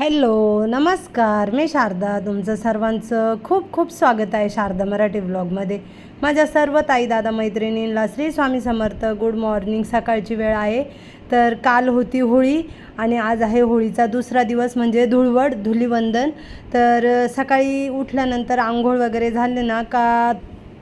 Hello नमस्कार. मी शारदा तुमचं सर्वांचं खूप खूप स्वागत आहे शारदा मराठी ब्लॉगमध्ये माझ्या सर्व ताई दादा मैत्रिणींना श्री स्वामी समर्थ गुड मॉर्निंग सकाळची वेळ आहे. तर काल होती होळी आणि आज आहे होळीचा दुसरा दिवस म्हणजे धुळवड धुलीवंदन. तर सकाळी उठल्यानंतर आंघोळ वगैरे झाले ना का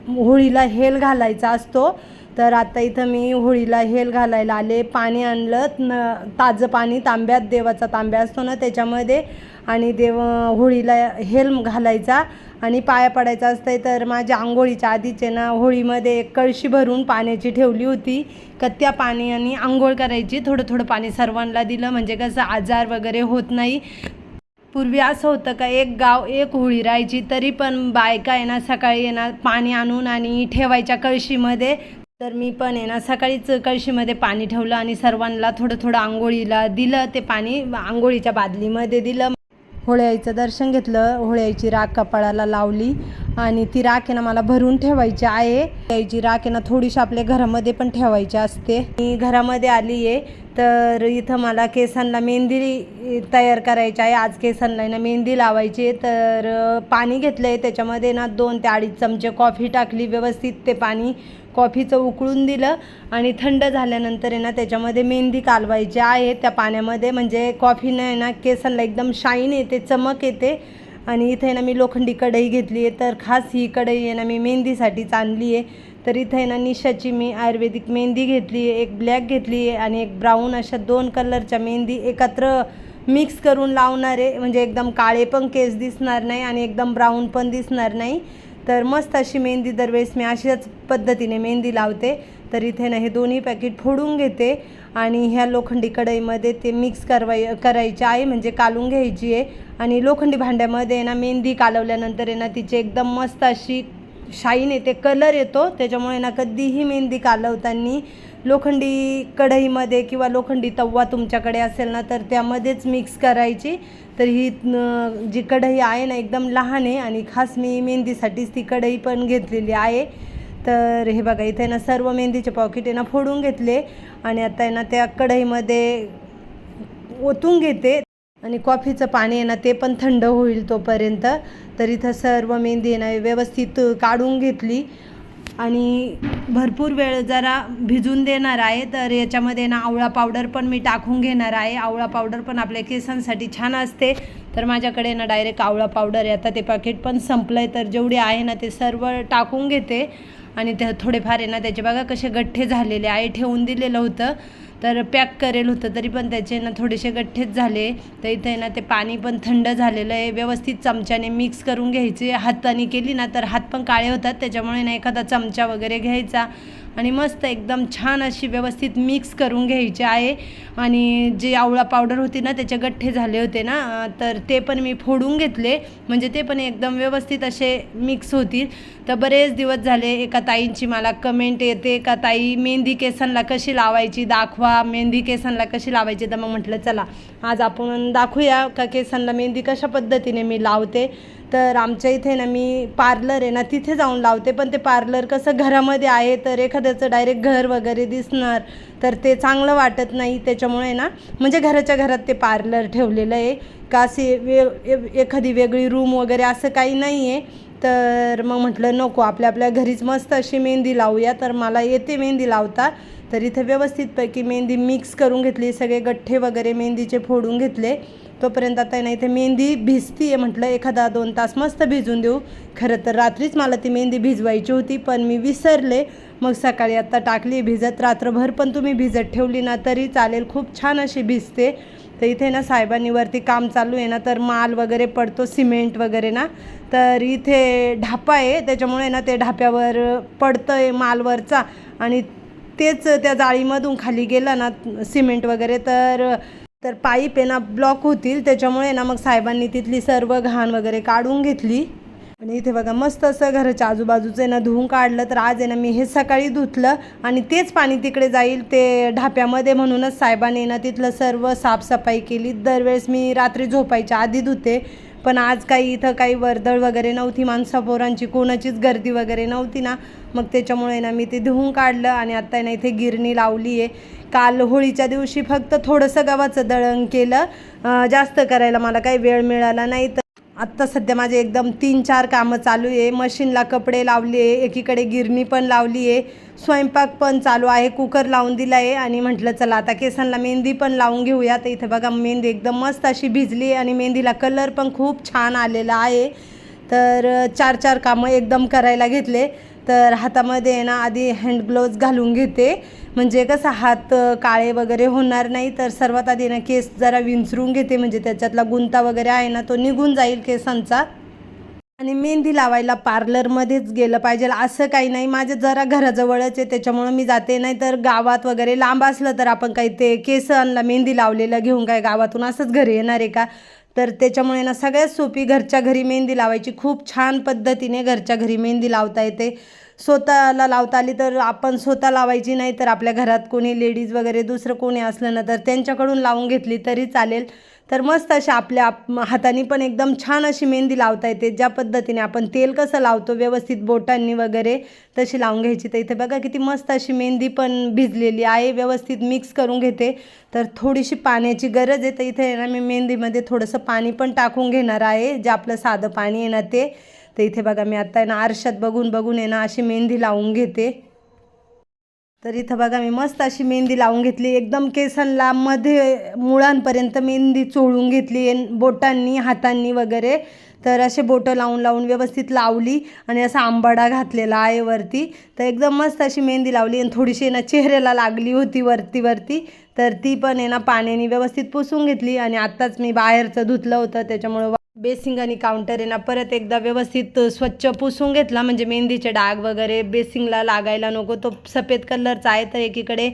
होळीला हेल घालायचा असतो. तर आता इथं मी होळीला हेल घालायला आले. पाणी आणलं न ताजं पाणी तांब्यात देवाचा तांब्या असतो ना त्याच्यामध्ये. आणि देव होळीला हेल घालायचा आणि पाया पडायचा असतंय. तर माझ्या आंघोळीच्या आधीचे ना होळीमध्ये एक कळशी भरून पाण्याची ठेवली होती. का त्या पाण्याने आंघोळ करायची. थोडं थोडं पाणी सर्वांना दिलं. म्हणजे कसं आजार वगैरे होत नाही. पूर्वी असं होतं का एक गाव एक होळी राहायची. तरी पण बायका येणार सकाळी येणार पाणी आणून आणि ठेवायच्या कळशीमध्ये तर मी पण आहे ना सकाळीच कळशीमध्ये पाणी ठेवलं आणि सर्वांना थोडं थोडं आंघोळीला दिलं ते पाणी आंघोळीच्या बादलीमध्ये दिलं. होळ्याईचं दर्शन घेतलं होळ्याईची राख कपाळाला लावली आणि ती राख आहे ना मला भरून ठेवायची आहे. होळ्याईची राख आहे ना थोडीशी आपल्या घरामध्ये पण ठेवायची असते. मी घरामध्ये आली आहे तर इथं मला केसांना मेहंदी तयार करायची आहे. आज केसांना ना मेहंदी लावायची आहे. तर पाणी घेतलं आहे त्याच्यामध्ये ना दोन ते अडीच चमचे कॉफी टाकली व्यवस्थित ते पाणी कॉफीचं उकळून दिलं आणि थंड झाल्यानंतर आहे ना त्याच्यामध्ये मेहंदी कालवायची आहे त्या पाण्यामध्ये म्हणजे कॉफीनं आहे ना केसांना एकदम शाईन येते चमक येते. आणि इथे ना मी लोखंडी कढई घेतली आहे तर खास ही कढई आहे ना मी मेहंदीसाठीच आणली आहे. तर इथे आहे ना निशाची मी आयुर्वेदिक मेहंदी घेतली आहे एक ब्लॅक घेतली आहे आणि एक ब्राऊन अशा दोन कलरच्या मेहंदी एकत्र मिक्स करून लावणार आहे. म्हणजे एकदम काळे पण केस दिसणार नाही आणि एकदम ब्राऊन पण दिसणार नाही. तर मस्त अशी मेहंदी दरवेळेस मी अशाच पद्धतीने मेहंदी लावते. तर इथे ना हे दोन्ही पॅकेट फोडून घेते आणि ह्या लोखंडी कढईमध्ये ते मिक्स करवाय करायचे आहे म्हणजे कालून घ्यायची आहे. आणि लोखंडी भांड्यामध्ये ना मेहंदी कालवल्यानंतर आहे ना तिची एकदम मस्त अशी शाईन येते कलर येतो. त्याच्यामुळे ना कधीही मेहंदी कालवताना लोखंडी कढईमध्ये किंवा लोखंडी तवा तुमच्याकडे असेल ना तर त्यामध्येच मिक्स करायची. तर ही जी कढई आहे ना एकदम लहान आहे आणि खास मी मेहंदीसाठीच ती कढई पण घेतलेली आहे. तर हे बघा इथे ना सर्व मेहंदीचे पॉकेट आहे ना फोडून घेतले आणि आता आहे ना त्या कढईमध्ये ओतून घेते. आणि कॉफीचं पाणी आहे ना ते पण थंड होईल तोपर्यंत. तर इथं सर्व मेहंदी आहे ना व्यवस्थित काढून घेतली. आणि भरपूर वेळ जरा भिजून देणार आहे तर याच्यामध्ये ना आवळा पावडर पण मी टाकून घेणार आहे. आवळा पावडर पण आपल्या केसांसाठी छान असते. तर माझ्याकडे ना डायरेक्ट आवळा पावडर आहे. आता ते पॅकेट पण संपलं आहे तर जेवढे आहे ना ते सर्व टाकून घेते. आणि ते थोडेफार आहे ना त्याचे बघा कसे गठ्ठे झालेले आहे ठेवून दिलेलं होतं. तर पॅक करेल होतं तरी पण त्याचे ना थोडेसे गठ्ठेच झाले. तर इथे ना ते पाणी पण थंड झालेलं आहे. व्यवस्थित चमच्याने मिक्स करून घ्यायचे. हाताने केली ना तर हात पण काळे होतात. त्याच्यामुळे ना एखादा चमचा वगैरे घ्यायचा. आणि मस्त एकदम छान अशी व्यवस्थित मिक्स करून घ्यायची आहे. आणि जे आवळा पावडर होती ना त्याचे गठ्ठे झाले होते ना तर ते पण मी फोडून घेतले. म्हणजे ते पण एकदम व्यवस्थित असे मिक्स होतील. तर बरेच दिवस झाले एका ताईंची मला कमेंट येते. का ताई मेहंदी केसांना कशी लावायची? दाखवा. मेहंदी केसांना कशी लावायची? तर मग म्हटलं चला आज आपण दाखवूया का केसांना मेहंदी कशा पद्धतीने मी लावते. तर आमच्या इथे ना मी पार्लर आहे ना तिथे जाऊन लावते. पण ते पार्लर कसं घरामध्ये आहे तर एखाद्याचं डायरेक्ट घर वगैरे दिसणार तर ते चांगलं वाटत नाही. त्याच्यामुळे ना म्हणजे घराच्या घरात ते पार्लर ठेवलेलं आहे. का असे वे एखादी वेगळी रूम वगैरे असं काही नाही आहे तर मग म्हटलं नको आपल्या आपल्या घरीच मस्त अशी मेहंदी लावूया. तर मला येते मेहंदी लावता. तर इथे व्यवस्थितपैकी मेहंदी मिक्स करून घेतली सगळे गठ्ठे वगैरे मेहंदीचे फोडून घेतले. तोपर्यंत आता ना इथे मेहंदी भिजती आहे म्हटलं एखादा दोन तास मस्त भिजून देऊ. खरं तर रात्रीच मला ती मेहंदी भिजवायची होती पण मी विसरले. मग सकाळी आत्ता टाकली भिजत रात्रभर पण तुम्ही भिजत ठेवली ना तरी चालेल खूप छान अशी भिजते. तर इथे ना साहेबांनी वरती काम चालू आहे ना तर माल वगैरे पडतो सिमेंट वगैरे ना. तर इथे ढापा आहे त्याच्यामुळे ना ते ढाप्यावर पडतं आहे मालवरचा. आणि तेच त्या जाळीमधून खाली गेलं ना सिमेंट वगैरे तर तर पाईप आहे ना ब्लॉक होतील. त्याच्यामुळे ना मग साहेबांनी तिथली सर्व घाण वगैरे काढून घेतली. आणि इथे बघा मस्त असं घराच्या आजूबाजूचं आहे ना धुवून काढलं तर आज आहे ना मी हे सकाळी धुतलं आणि तेच पाणी तिकडे जाईल ते ढाप्यामध्ये म्हणूनच साहेबांनी ना तिथलं सर्व साफसफाई केली. दरवेळेस मी रात्री झोपायच्या आधी धुते. पण आज काही इथं काही वर्दळ वगैरे नव्हती माणसा पोरांची कोणाचीच गर्दी वगैरे नव्हती ना. मग त्याच्यामुळे ना मी ते धुवून काढलं आणि आत्ता ना इथे गिरणी लावली आहे. काल होळीच्या दिवशी फक्त थोडंसं गव्हाचं दळण केलं. जास्त करायला मला काही वेळ मिळाला नाही. तर आत्ता सध्या माझे एकदम तीन चार कामं चालू आहे. मशीनला कपडे लावले एकीकडे गिरणी पण लावली आहे. स्वयंपाक पण चालू आहे. कुकर लावून दिला आहे आणि म्हटलं चला आता केसांना मेहंदी पण लावून घेऊया. तर इथे बघा मेहंदी एकदम मस्त अशी भिजली आहे आणि मेहंदीला कलर पण खूप छान आलेला आहे. तर चार चार कामं एकदम करायला घेतले. तर हातामध्ये आहे ना आधी हँड ग्लोव्ज घालून घेते. म्हणजे कसं हात काळे वगैरे होणार नाही तर सर्वात आधी ना केस जरा विंचरून घेते. म्हणजे त्याच्यातला गुंता वगैरे आहे ना तो निघून जाईल केसांचा. आणि मेहंदी लावायला पार्लरमध्येच गेलं पाहिजे. असं काही नाही. माझ्या जरा घराजवळच आहे त्याच्यामुळं मी जाते नाही. तर गावात वगैरे लांब असलं तर आपण काही ते केसांना मेहंदी लावलेलं घेऊन काय गावातून असंच घरी येणार आहे का? तर त्याच्यामुळे ना सगळ्यात सोपी घरच्या घरी मेहंदी लावायची. खूप छान पद्धतीने घरच्या घरी मेहंदी लावता येते. स्वतःला लावता आली तर आपण स्वतः लावायची नाही तर आपल्या घरात कोणी लेडीज वगैरे दुसरं कोणी असलं ना तर त्यांच्याकडून लावून घेतली तरी चालेल. तर मस्त अशा आपल्या आप- हाताने पण एकदम छान अशी मेहंदी लावता येते. ज्या पद्धतीने आपण तेल कसं लावतो व्यवस्थित बोटांनी वगैरे तशी लावून घ्यायची. तर इथे बघा किती मस्त अशी मेहंदी पण भिजलेली आहे. व्यवस्थित मिक्स करून घेते. तर थोडीशी पाण्याची गरज आहे. तर इथे आहे ना मी मेहंदीमध्ये थोडंसं पाणी पण टाकून घेणार आहे. जे आपलं साधं पाणी आहे ना ते. तर इथे बघा मी आत्ता आहे ना आरशात बघून बघून आहे ना अशी मेहंदी लावून घेते. तर इथं बघा मी मस्त अशी मेहंदी लावून घेतली. एकदम केसांना मध्ये मुळांपर्यंत मेहंदी चोळून घेतली बोटांनी हातांनी वगैरे. तर असे बोटं लावून लावून व्यवस्थित लावली आणि असा आंबाडा घातलेला आहे वरती. तर एकदम मस्त अशी मेहंदी लावली आणि थोडीशी ना चेहऱ्याला लागली होती वरती वरती. तर ती पण आहे ना पाण्याने व्यवस्थित पुसून घेतली आणि आत्ताच मी बाहेरचं धुतलं होतं त्याच्यामुळं बेसिंग आणि काउंटर आहे ना परत एकदा व्यवस्थित स्वच्छ पुसून घेतला. म्हणजे मेहंदीचे डाग वगैरे बेसिंगला लागायला नको. तो सफेद कलरचा आहे तर एकीकडे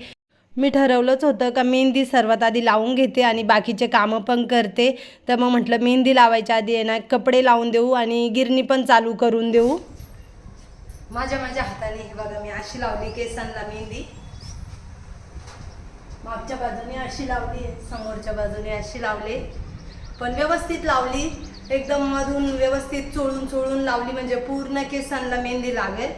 मी ठरवलंच होतं का मेहंदी सर्वात आधी लावून घेते आणि बाकीचे कामं पण करते. तर मग म्हटलं मेहंदी लावायच्या आधी आहे ना कपडे लावून देऊ आणि गिरणी पण चालू करून देऊ. माझ्या माझ्या हाताने हे बघा मी अशी लावली केसांना मेहंदी. मागच्या बाजूने अशी लावली समोरच्या बाजूने अशी लावली. पण व्यवस्थित लावली. एकदम मधून व्यवस्थित चोळून चोळून लावली म्हणजे पूर्ण केसांना मेहंदी लागेल.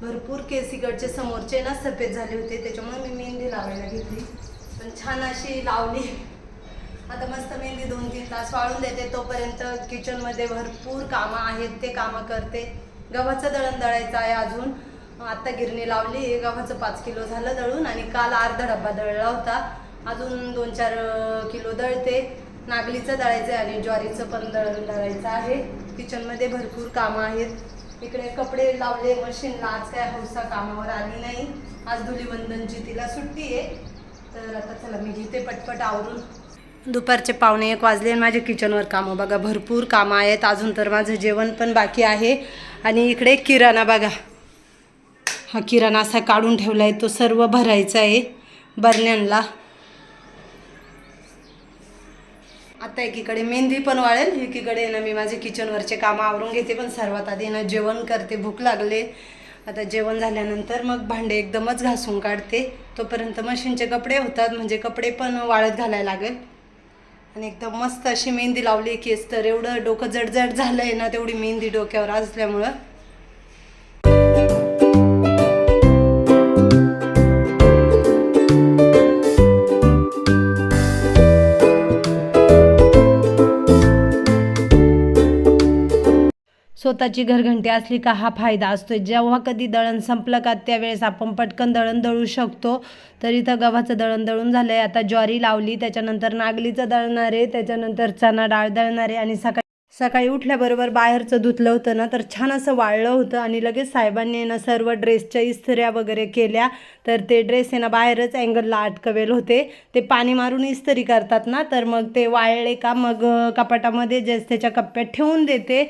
भरपूर केस इकडचे समोरचे ना सफेद झाले होते त्याच्यामुळे मी मेहंदी लावायला घेतली. पण छान अशी लावली. आता मस्त मेहंदी दोन तीन तास वाळून देते तोपर्यंत किचनमध्ये भरपूर कामं आहेत ते कामं करते. गव्हाचं दळण दळायचं आहे अजून. आत्ता गिरणी लावली गव्हाचं पाच किलो झालं दळून आणि काल अर्धा डब्बा दळला होता. अजून दोन चार किलो दळते. नागलीचं दळायचं आहे आणि ज्वारीचं पण दळण दळायचं आहे. किचनमध्ये भरपूर कामं आहेत. इकडे कपडे लावले मशीनला आज काय हौसा कामावर आली नाही. आज धुलीवंदनची तिला सुट्टी आहे. तर आता चला मी घेते पटपट आवरून. दुपारचे पावणे एक वाजले आणि माझ्या किचनवर कामं. बघा भरपूर कामं आहेत. अजून तर माझं जेवण पण बाकी आहे. आणि इकडे किराणा बघा. हा किराणा असा काढून ठेवला आहे तो सर्व भरायचा आहे बरण्यांना आता एकीकडे मेहंदी पण वाळेल एकीकडे ना मी माझे किचनवरचे कामं आवरून घेते पण सर्वात आधी ना जेवण करते भूक लागले. आता जेवण झाल्यानंतर मग भांडे एकदमच घासून काढते. तोपर्यंत मशीनचे कपडे होतात म्हणजे कपडे पण वाळत घालायला लागेल. आणि एकदम मस्त अशी मेहंदी लावली केस तर एवढं डोकं जडजड झालं आहे ना तेवढी मेहंदी डोक्यावर असल्यामुळं. स्वतःची घरघंटी असली का हा फायदा असतो जेव्हा कधी दळण संपलं का त्यावेळेस आपण पटकन दळण दळू शकतो. तर इथं गव्हाचं दळण दळून झालं आहे आता ज्वारी लावली त्याच्यानंतर नागलीचं दळणार आहे त्याच्यानंतर चणा डाळ दळणार आहे आणि सकाळी सकाळी उठल्याबरोबर बाहेरचं धुतलं होतं ना तर छान असं वाळलं होतं आणि लगेच साहेबांनी ना सर्व ड्रेसच्या इस्त्र्या वगैरे केल्या. तर ते ड्रेस आहे ना बाहेरच अँगलला अटकवेल होते. ते पाणी मारून इस्त्री करतात ना तर मग ते वाळले का मग कपाटामध्ये जे त्याच्या कप्प्यात ठेवून देते.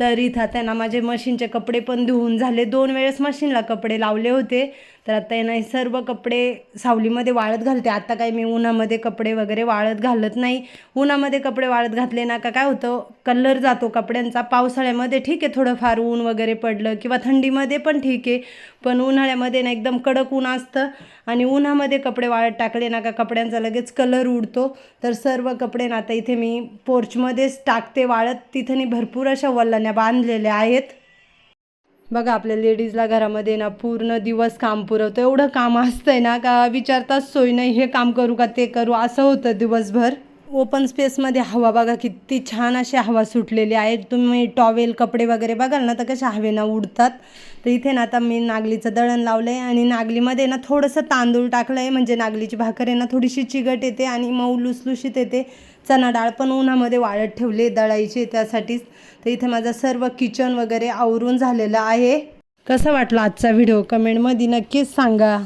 तर इथं त्यांना माझे मशीनचे कपडे पण धुवून झाले. दोन वेळेस मशीनला कपडे लावले होते. तर आता आहे सर्व कपडे सावलीमध्ये वाळत घालते. आता काही मी उन्हामध्ये कपडे वगैरे वाळत घालत नाही. उन्हामध्ये कपडे वाळत घातले ना का काय होतं? कलर जातो कपड्यांचा. पावसाळ्यामध्ये ठीक आहे थोडंफार ऊन वगैरे पडलं किंवा थंडीमध्ये पण ठीक आहे. पण उन्हाळ्यामध्ये ना एकदम कडक ऊन असतं आणि उन्हामध्ये कपडे वाळत टाकले ना का कपड्यांचा लगेच कलर उडतो. तर सर्व कपडे ना आता इथे मी पोर्चमध्येच टाकते वाळत. तिथं भरपूर अशा वल्लाण्या बांधलेल्या आहेत. बघा आपल्या लेडीजला घरामध्ये ना पूर्ण दिवस काम पुरवतं. एवढं काम असतंय ना का विचारताच सोय नाही हे काम करू का ते करू. असं होतं दिवसभर. ओपन स्पेसमध्ये हवा बघा किती छान अशी हवा सुटलेली आहे. तुम्ही टॉवेल कपडे वगैरे बघाल ना तर कशा हवेनं उडतात. तर इथे ना आता मी नागलीचं दळण लावलं आहे आणि नागलीमध्ये ना थोडंसं तांदूळ टाकलं आहे म्हणजे नागलीची भाकर आहे ना थोडीशी चिगट येते आणि मऊ लुसलुशीत येते. चणा डाळ पण उन्हामध्ये वाळत ठेवले दळायची त्यासाठीच. तर इथे माझं सर्व किचन वगैरे आवरून झालेलं आहे. कसा वाटला आजचा व्हिडिओ? कमेंटमध्ये नक्कीच सांगा.